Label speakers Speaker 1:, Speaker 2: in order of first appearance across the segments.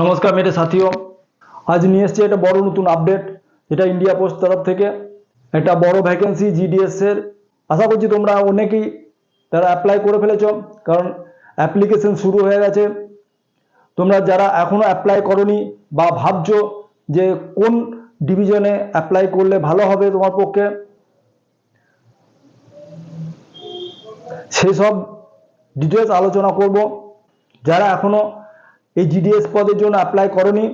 Speaker 1: নমস্কার মেরে সাথীও। আজ নিয়ে এসছে একটা বড় নতুন আপডেট যেটা ইন্ডিয়া পোস্ট তরফ থেকে। একটা বড় ভ্যাকেন্সি জিডিএস এর। আশা করছি তোমরা অনেকেই তারা অ্যাপ্লাই করে ফেলেছ, কারণ অ্যাপ্লিকেশন শুরু হয়ে গেছে। তোমরা যারা এখনও অ্যাপ্লাই করনি বা ভাবছ যে কোন ডিভিশনে অ্যাপ্লাই করলে ভালো হবে তোমার পক্ষে সেই সব ডিটেলস আলোচনা করব। যারা এখনও এই জিডিএস পদের জন্য অ্যাপ্লাই করনি।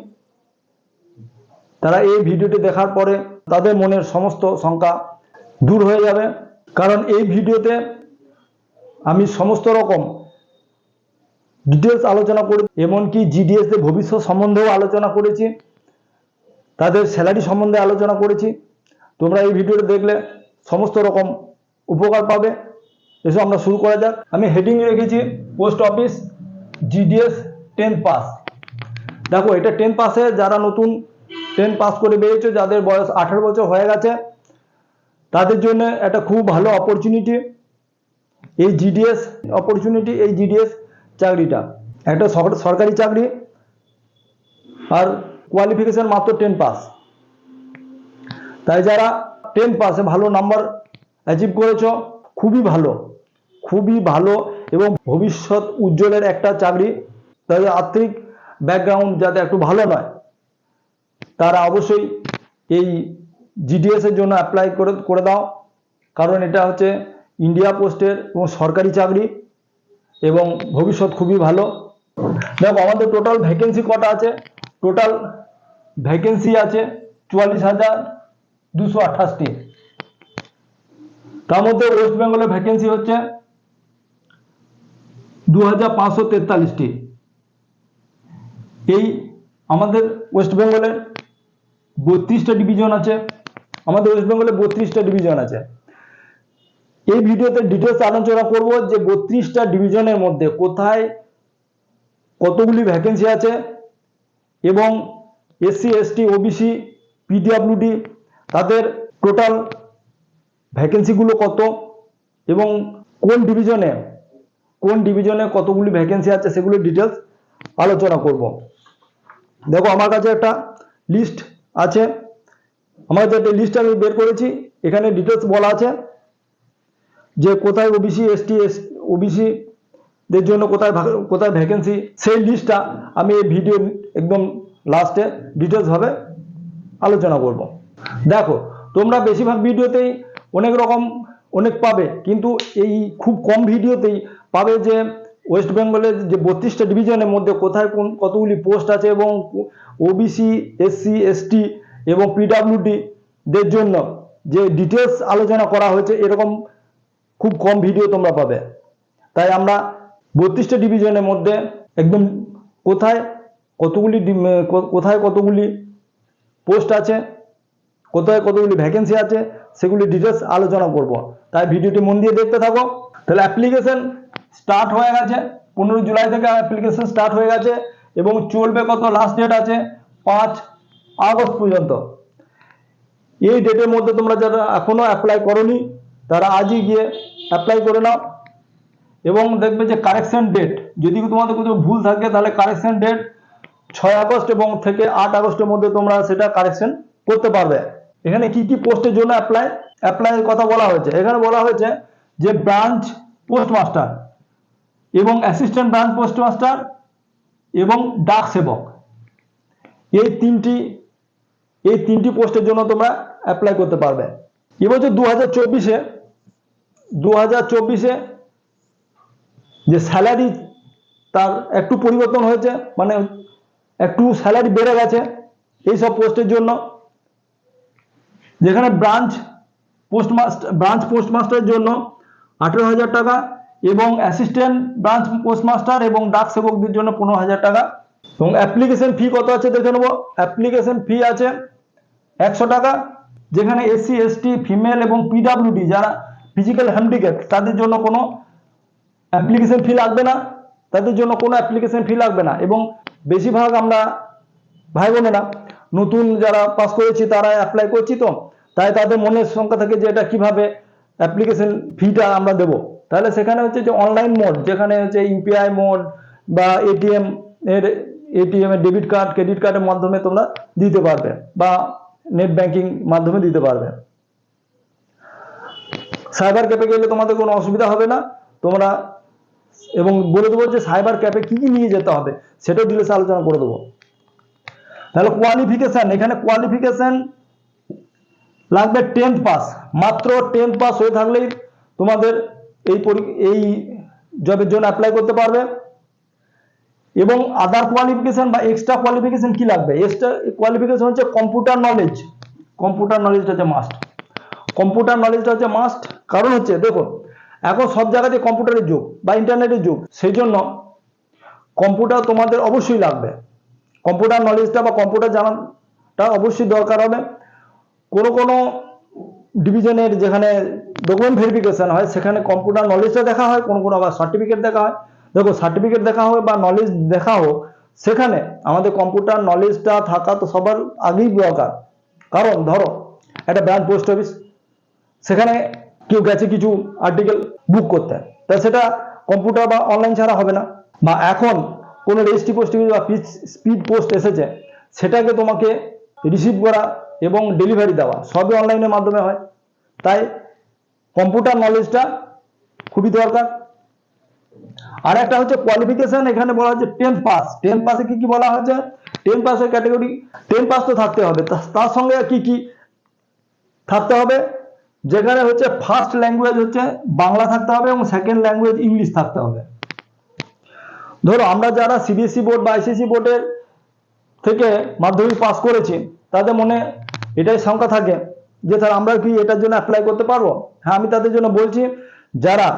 Speaker 1: তারা এই ভিডিওটি দেখার পরে তাদের মনের সমস্ত শঙ্কা দূর হয়ে যাবে। কারণ এই ভিডিওতে আমি সমস্ত রকম ডিটেলস আলোচনা করি, এমনকি জিডিএস এর ভবিষ্যৎ সম্বন্ধেও আলোচনা করেছি, তাদের স্যালারি সম্বন্ধে আলোচনা করেছি। তোমরা এই ভিডিওটা দেখলে সমস্ত রকম উপকার পাবে। এসব আমরা শুরু করা যাক। আমি হেডিং রেখেছি post office GDS ten pass দেখো, এটা টেন পাসে যারা নতুন টেন পাস করে বেরিয়েছে, যাদের বয়স আঠারো বছর হয়ে গেছে, তাদের জন্য একটা খুব ভালো অপরচুনিটি এই জিডিএস অপরচুনিটি এই জিডিএস চাকরিটা। একটা সরকারি চাকরি আর কোয়ালিফিকেশন মাত্র টেন পাস তাই যারা টেন পাসে ভালো নাম্বার অ্যাচিভ করেছ, খুবই ভালো খুবই ভালো এবং ভবিষ্যৎ উজ্জ্বলের একটা চাকরি তাদের আর্থিক ব্যাকগ্রাউন্ড যাতে একটু ভালো নয়, তারা অবশ্যই এই জিডিএস এর জন্য অ্যাপ্লাই করে করে দাও। কারণ এটা হচ্ছে ইন্ডিয়া পোস্টের এবং সরকারি চাকরি এবং ভবিষ্যৎ খুবই ভালো। দেখো, আমাদের টোটাল ভ্যাকেন্সি কটা আছে? টোটাল ভ্যাকেন্সি আছে চুয়াল্লিশ হাজার দুশো আঠাশটি। তার মধ্যে ওয়েস্ট বেঙ্গলের ভ্যাকেন্সি হচ্ছে দু হাজার পাঁচশো তেতাল্লিশটি। এই আমাদের ওয়েস্ট বেঙ্গলের বত্রিশটা ডিভিশন আছে। আমাদের ওয়েস্ট বেঙ্গলে বত্রিশটা ডিভিশন আছে। এই ভিডিওতে ডিটেলস আলোচনা করব যে বত্রিশটা ডিভিশনের মধ্যে কোথায় কতগুলি ভ্যাকেন্সি আছে এবং এসসি এসটি ওবিসি পিডব্লিউডি তাদের টোটাল ভ্যাকেন্সিগুলো কত এবং কোন ডিভিশনে কোন ডিভিশনে কতগুলি ভ্যাকেন্সি আছে সেগুলো ডিটেলস আলোচনা করব। দেখো আমার কাছে একটা লিস্ট আছে। আমার কাছে একটা লিস্ট আমি বের করেছি। এখানে ডিটেলস বলা আছে যে কোথায় ওবিসি এসটি এস ওবিসি দের জন্য কোথায় কোথায় ভ্যাকেন্সি সেই লিস্টটা আমি এই ভিডিও একদম লাস্টে ডিটেলসভাবে আলোচনা করব। দেখো, তোমরা বেশিরভাগ ভিডিওতেই অনেক রকম, অনেক পাবে। কিন্তু এই খুব কম ভিডিওতেই পাবে যে ওয়েস্ট বেঙ্গলের যে বত্রিশটা ডিভিশনের মধ্যে কোথায় কোন, কতগুলি পোস্ট আছে এবং ওবিসি এসসি এসটি এবং পিডাব্লিউডি দের জন্য যে ডিটেলস আলোচনা করা হয়েছে, এরকম খুব কম ভিডিও তোমরা পাবে। তাই আমরা বত্রিশটা ডিভিশনের মধ্যে একদম কোথায় কতগুলি কোথায় কতগুলি পোস্ট আছে, কোথায় কতগুলি ভ্যাকেন্সি আছে, সেগুলি ডিটেলস আলোচনা করব। তাই ভিডিওটি মন দিয়ে দেখতে থাকো। তাহলে অ্যাপ্লিকেশন স্টার্ট হয়ে গেছে। পনেরো জুলাই থেকে অ্যাপ্লিকেশন স্টার্ট হয়ে গেছে এবং চলবে কত লাস্ট ডেট আছে? পাঁচ আগস্ট পর্যন্ত। এই ডেটের মধ্যে তোমরা যারা এখনও অ্যাপ্লাই করনি, তারা আজই গিয়ে অ্যাপ্লাই করে নাও। এবং দেখবে যে কারেকশন ডেট যদি তোমাদের কোনো ভুল থাকে তাহলে কারেকশন ডেট ছয় আগস্ট এবং থেকে আট আগস্টের মধ্যে তোমরা সেটা কারেকশন করতে পারবে। এখানে কি কি পোস্টের জন্য অ্যাপ্লাই অ্যাপ্লাইয়ের কথা বলা হয়েছে। এখানে বলা হয়েছে যে ব্রাঞ্চ পোস্টমাস্টার এবং অ্যাসিস্ট্যান্ট ব্রাঞ্চ পোস্টমাস্টার এবং ডাক সেবক। এই তিনটি এই তিনটি পোস্টের জন্য তোমরা অ্যাপ্লাই করতে পারবে। এবছর দু হাজার চব্বিশে দু হাজার চব্বিশে যে স্যালারি তার একটু পরিবর্তন হয়েছে মানে একটু স্যালারি বেড়ে গেছে, এই সব পোস্টের জন্য। যেখানে ব্রাঞ্চ পোস্টমাস্টার ব্রাঞ্চ পোস্টমাস্টারের জন্য আঠেরো হাজার টাকা এবং অ্যাসিস্ট্যান্ট ব্রাঞ্চ পোস্টমাস্টার এবং ডাক সেবকদের জন্য পনেরো হাজার টাকা। এবং অ্যাপ্লিকেশন ফি কত আছে দেখে নেব। অ্যাপ্লিকেশন ফি আছে একশো টাকা। যেখানে এসসি এসটি ফিমেল এবং পিডাব্লিউডি যারা ফিজিক্যাল হ্যান্ডিক্যাপ তাদের জন্য কোনো অ্যাপ্লিকেশন ফি লাগবে না। তাদের জন্য কোনো অ্যাপ্লিকেশন ফি লাগবে না। এবং বেশিরভাগ আমরা ভাই বোনেরা নতুন যারা পাস করেছি তারা অ্যাপ্লাই করছি তো। তাই তাদের মনের সংখ্যা থাকে যে এটা কীভাবে অ্যাপ্লিকেশন ফিটা আমরা দেব। তাহলে সেখানে হচ্ছে যে অনলাইন মোড যেখানে হচ্ছে ইউপিআই মোড বা এটিএম এর এটিএম এর ডেবিট কার্ড ক্রেডিট কার্ডের মাধ্যমে তোমরা দিতে পারবে বা নেট ব্যাংকিং মাধ্যমে দিতে পারবে। সাইবার ক্যাফে গেলে তোমাদের কোনো অসুবিধা হবে না। তোমরা এবং বলে দেবো যে সাইবার ক্যাফে কি কি নিয়ে যেতে হবে, সেটাও ডিটেলস আলোচনা করে দেবো। তাহলে কোয়ালিফিকেশন এখানে কোয়ালিফিকেশন লাগবে টেন্থ পাস মাত্র টেন্থ পাস হয়ে থাকলেই তোমাদের এই এই জবের জন্য অ্যাপ্লাই করতে পারবে। এবং আদার কোয়ালিফিকেশন বা এক্সট্রা কোয়ালিফিকেশন কি লাগবে? এক্সট্রা কোয়ালিফিকেশন হচ্ছে কম্পিউটার নলেজ কম্পিউটার নলেজটা হচ্ছে মাস্ট কম্পিউটার নলেজটা হচ্ছে মাস্ট কারণ হচ্ছে, দেখুন, এখন সব জায়গাতে কম্পিউটারের যুগ বা ইন্টারনেটের যুগ। সেই জন্য কম্পিউটার তোমাদের অবশ্যই লাগবে। কম্পিউটার নলেজটা বা কম্পিউটার জানাটা অবশ্যই দরকার হবে। কোনো কোনো ডিভিশনের যেখানে ডকুমেন্ট ভেরিফিকেশন হয়, সেখানে কম্পিউটার নলেজটা দেখা হয়, কোনো কোনো আবার সার্টিফিকেট দেখা হয়। দেখো সার্টিফিকেট দেখা হোক বা নলেজ দেখা হোক, সেখানে আমাদের কম্পিউটার নলেজটা থাকা তো সবার আগেই দরকার। কারণ ধরো, একটা ব্রাঞ্চ পোস্ট অফিস সেখানে কেউ গেছে কিছু আর্টিকেল বুক করতে। তা সেটা কম্পিউটার বা অনলাইন ছাড়া হবে না। বা এখন কোনো রেজিস্ট্রি পোস্ট বা স্পিড পোস্ট এসেছে, সেটাকে তোমাকে রিসিভ করা এবং ডেলিভারি দেওয়া, সবই অনলাইনের মাধ্যমে হয়। তাই কম্পিউটার নলেজটা খুবই দরকার। আর একটা হচ্ছে কোয়ালিফিকেশন এখানে বলা হচ্ছে টেন্থ পাস টেন্থ পাসে কি কি বলা হচ্ছে টেন পাসের ক্যাটাগরি টেন পাস তো থাকতে হবে। তার সঙ্গে কি কি থাকতে হবে? যেখানে হচ্ছে ফার্স্ট ল্যাঙ্গুয়েজ হচ্ছে বাংলা থাকতে হবে এবং সেকেন্ড ল্যাঙ্গুয়েজ ইংলিশ থাকতে হবে। ধরো, আমরা যারা সিবিএসসি বোর্ড বা আইসিসি বোর্ডের থেকে মাধ্যমিক পাস করেছি, তাদের মনে এটাই শঙ্কা থাকে। যে স্যার আমরা কি এটার জন্য অ্যাপ্লাই করতে পারব? হ্যাঁ আমি তাদের জন্য বলছি, যারা,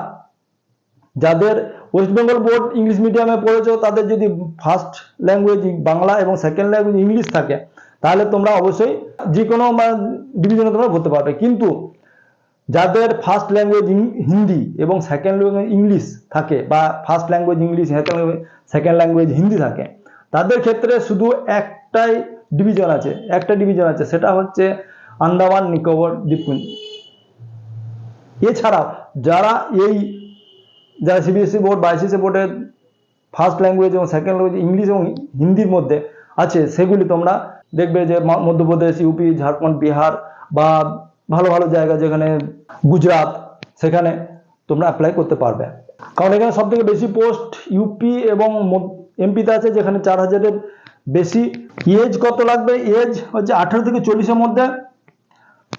Speaker 1: যাদের ওয়েস্ট বেঙ্গল বোর্ড ইংলিশ মিডিয়ামে পড়েছো, তাদের যদি ফার্স্ট ল্যাঙ্গুয়েজ বাংলা এবং সেকেন্ড ল্যাঙ্গুয়েজ ইংলিশ থাকে, তাহলে তোমরা অবশ্যই যে কোনো ডিভিশনে তোমরা ভরতে পারবে। কিন্তু যাদের ফার্স্ট ল্যাঙ্গুয়েজ হিন্দি এবং সেকেন্ড ল্যাঙ্গুয়েজ ইংলিশ থাকে বা first language English second language Hindi থাকে, তাদের ক্ষেত্রে শুধু একটাই ডিভিশন আছে, একটা ডিভিশন আছে, সেটা হচ্ছে আন্দামান, নিকোবর, দ্বীপপুঞ্জ। এছাড়াও যারা এই, যারা সিবিএসসি বোর্ড বা আইসিসি বোর্ডের ফার্স্ট ল্যাঙ্গুয়েজ এবং সেকেন্ড ল্যাঙ্গুয়েজ ইংলিশ এবং হিন্দির মধ্যে আছে, সেগুলি তোমরা দেখবে যে মধ্যপ্রদেশ ইউপি ঝাড়খণ্ড, বিহার বা ভালো ভালো জায়গা যেখানে গুজরাট, সেখানে তোমরা অ্যাপ্লাই করতে পারবে। কারণ এখানে সব থেকে বেশি পোস্ট ইউপি এবং এমপিতে আছে যেখানে চার হাজারের বেশি এজ কত লাগবে? এজ হচ্ছে আঠারো থেকে চল্লিশের মধ্যে।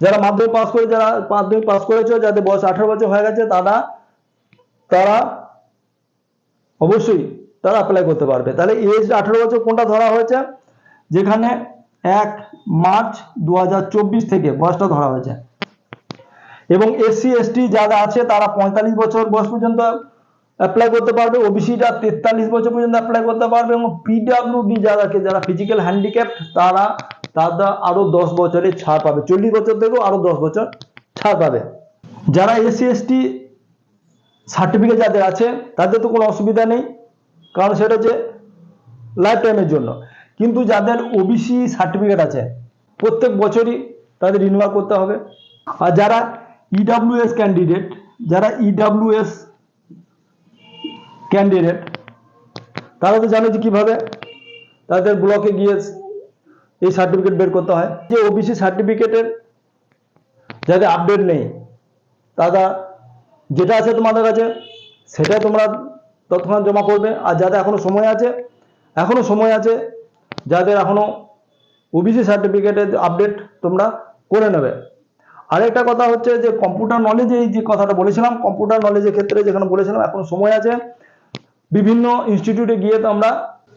Speaker 1: যারা মাধ্যমিক পাস করে, যারা মাধ্যমিক পাস করেছ, যাদের বয়স আঠারো বছর হয়ে গেছে, তারা তারা অবশ্যই তারা অ্যাপ্লাই করতে পারবে। তাহলে এজ আঠারো বছর কোনটা ধরা হয়েছে? যেখানে এক মার্চ দু হাজার চব্বিশ থেকে বয়সটা ধরা হয়েছে। এবং এসসি, এসটি যারা আছে, তারা পঁয়তাল্লিশ বছর বয়স পর্যন্ত অ্যাপ্লাই করতে পারবে। ওবিসিটা তেতাল্লিশ বছর পর্যন্ত অ্যাপ্লাই করতে পারবে। এবং পিডাব্লিউডি যারাকে যারা ফিজিক্যাল হ্যান্ডিক্যাপ তারা তারা আরও দশ বছরের ছাড় পাবে। চল্লিশ বছর থেকেও আরও দশ বছর ছাড় পাবে। যারা এসসি এসটি সার্টিফিকেট যাদের আছে, তাদের তো কোনো অসুবিধা নেই। কারণ সেটা হচ্ছে লাইফ টাইমের জন্য। কিন্তু যাদের ওবিসি সার্টিফিকেট আছে, প্রত্যেক বছরই তাদের রিনিউয়াল করতে হবে। আর যারা ইডাব্লিউএস ক্যান্ডিডেট যারা ইডাব্লিউএস ক্যান্ডিডেট তারা তো জানে যে কীভাবে তাদের ব্লকে গিয়ে এই সার্টিফিকেট বের করতে হয়। যে ওবিসি সার্টিফিকেটের যাদের আপডেট নেই দাদা যেটা আছে তোমাদের কাছে, সেটা তোমরা তৎক্ষণাৎ জমা করবে। আর যাদের এখনও সময় আছে, এখনও সময় আছে, যাদের এখনও ওবিসি সার্টিফিকেটের আপডেট তোমরা করে নেবে। আরেকটা কথা হচ্ছে যে কম্পিউটার নলেজে এই যে কথাটা বলেছিলাম কম্পিউটার নলেজের ক্ষেত্রে যেখানে বলেছিলাম, এখন সময় আছে। বিভিন্ন ইনস্টিটিউটে গিয়ে তোমরা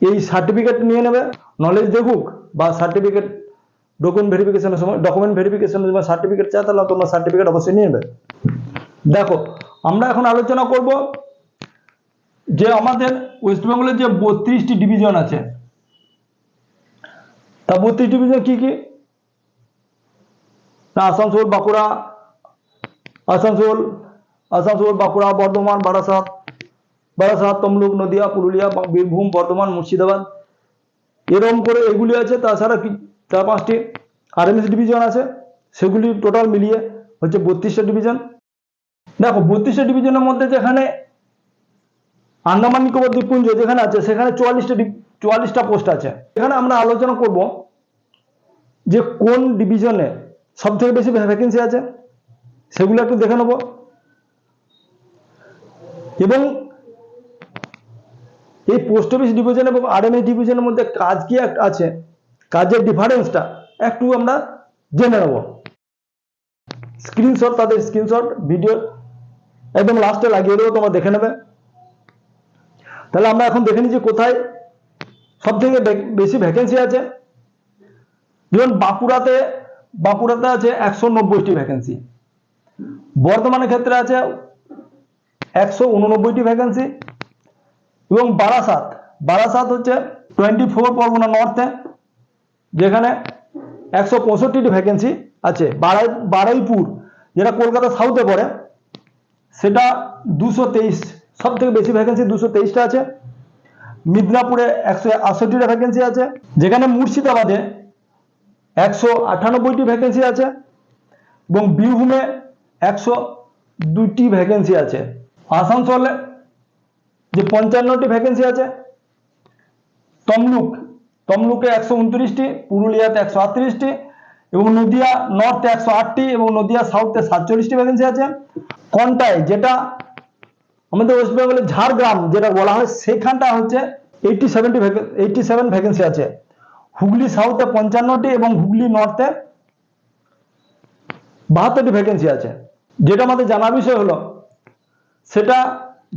Speaker 1: এই সার্টিফিকেট নিয়ে নেবে। নলেজ দেখুক বা সার্টিফিকেট ডকুমেন্ট ভেরিফিকেশনের সময় ডকুমেন্ট ভেরিফিকেশনের সময় সার্টিফিকেট চায় তাহলে তোমরা সার্টিফিকেট অবশ্যই নিয়ে নেবে। দেখো, আমরা এখন আলোচনা করব যে আমাদের ওয়েস্ট বেঙ্গলের যে বত্রিশটি ডিভিশন আছে, তা বত্রিশ ডিভিশন কি কি? না, আসানসোল, বাঁকুড়া, আসানসোল আসানসোল, বাঁকুড়া, বর্ধমান, বারাসাত বারাসাত, তমলুক, নদিয়া, পুরুলিয়া, বীরভূম, বর্ধমান, মুর্শিদাবাদ এরকম করে এগুলি আছে, তাছাড়া কি চার পাঁচটি আরএমএস ডিভিশন আছে, সেগুলি টোটাল মিলিয়ে হচ্ছে বত্রিশটা ডিভিশন দেখো, বত্রিশটা ডিভিশনের মধ্যে যেখানে আন্দামান নিকোবর দ্বীপপুঞ্জ যেখানে আছে, সেখানে চুয়াল্লিশটা চুয়াল্লিশটা পোস্ট আছে। এখানে আমরা আলোচনা করব যে কোন ডিভিশনে সব থেকে বেশি ভ্যাকেন্সি আছে, সেগুলো একটু দেখে নেব। এবং এই পোস্ট অফিস ডিভিশন এবং আরএমএস ডিভিশনের মধ্যে কাজ কি আছে? কাজের ডিফারেন্সটা একটু আমরা জেনে নেব। স্ক্রিনশট তাদের স্ক্রিনশট ভিডিও একদম লাস্টে লাগিয়ে দেবো, তোমরা দেখে নেবে। তাহলে আমরা এখন দেখে নিচ্ছি কোথায় সব থেকে বেশি ভ্যাকেন্সি আছে। যেমন বাঁকুড়াতে বাঁকুড়াতে আছে একশো নব্বইটি ভ্যাকেন্সি বর্ধমানের ক্ষেত্রে আছে একশো উননব্বইটি ভ্যাকেন্সি এবং বারাসাত বারাসাত হচ্ছে টোয়েন্টি ফোর পরগনা নর্থে যেখানে একশো পঁয়ষট্টিটি ভ্যাকেন্সি আছে। বারাই, বারাইপুর, যেটা কলকাতা সাউথে পড়ে, সেটা দুশো তেইশ সব থেকে বেশি ভ্যাকেন্সি দুশো তেইশটা আছে। মিদনাপুরে একশো আটষট্টিটা ভ্যাকেন্সি আছে। যেখানে মুর্শিদাবাদে একশো আটানব্বইটি ভ্যাকেন্সি আছে এবং বীরভূমে একশো দুটি ভ্যাকেন্সি আছে। আসানসোলে যে পঞ্চান্নটি ভ্যাকেন্সি আছে, তমলুক, তমলুকে একশো উনত্রিশটি, পুরুলিয়াতে একশো আটত্রিশটি এবং নদিয়া নর্থে একশো আটটি এবং নদিয়া সাউথে সাতচল্লিশটি ভ্যাকেন্সি আছে। কন্টায় যেটা আমাদের ওয়েস্ট বেঙ্গলের ঝাড়গ্রাম যেটা বলা হয়, সেখানটা হচ্ছে eighty seventy eighty seven vacancy আছে। হুগলি সাউথে পঞ্চান্নটি এবং হুগলি নর্থে বাহাত্তরটি ভ্যাকেন্সি আছে। যেটা আমাদের জানা বিষয় হলো, সেটা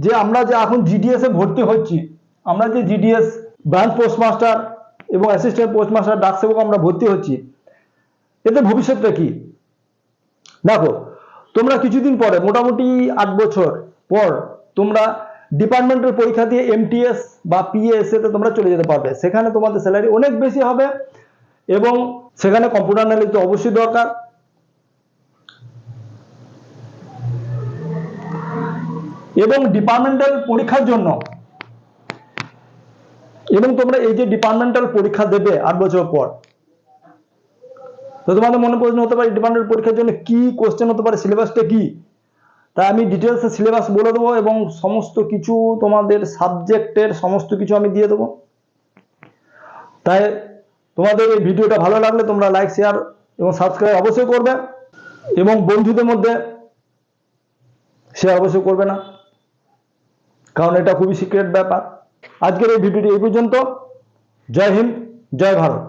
Speaker 1: যে আমরা যে এখন জিডিএস এ ভর্তি হচ্ছি, আমরা যে জিডিএস ব্রাঞ্চ পোস্টমাস্টার এবং অ্যাসিস্ট্যান্ট পোস্টমাস্টার ডাক সেবক আমরা ভর্তি হচ্ছি, এতে ভবিষ্যৎটা কি? দেখো, তোমরা কিছুদিন পরে, মোটামুটি আট বছর পর, তোমরা ডিপার্টমেন্টের পরীক্ষা দিয়ে এমটিএস বা পিএসএ তে তোমরা চলে যেতে পারবে। সেখানে তোমাদের স্যালারি অনেক বেশি হবে এবং সেখানে কম্পিউটার নলেজ তো অবশ্যই দরকার। এবং ডিপার্টমেন্টাল পরীক্ষার জন্য। এবং তোমরা এই যে ডিপার্টমেন্টাল পরীক্ষা দেবে আট বছর পর, তো তোমাদের মনে প্রশ্ন হতে পারে ডিপার্টমেন্টাল পরীক্ষার জন্য কি কোশ্চেন হতে পারে সিলেবাসটা কি? তাই আমি ডিটেলসে সিলেবাস বলে দেবো এবং সমস্ত কিছু তোমাদের সাবজেক্টের সমস্ত কিছু আমি দিয়ে দেবো। তাই তোমাদের এই ভিডিওটা ভালো লাগলে তোমরা লাইক শেয়ার এবং সাবস্ক্রাইব অবশ্যই করবে এবং বন্ধুদের মধ্যে শেয়ার অবশ্যই করবে না। কারণ এটা খুবই সিক্রেট ব্যাপার। আজকের এই ভিডিওটি এই পর্যন্ত। জয় হিন্দ জয় ভারত।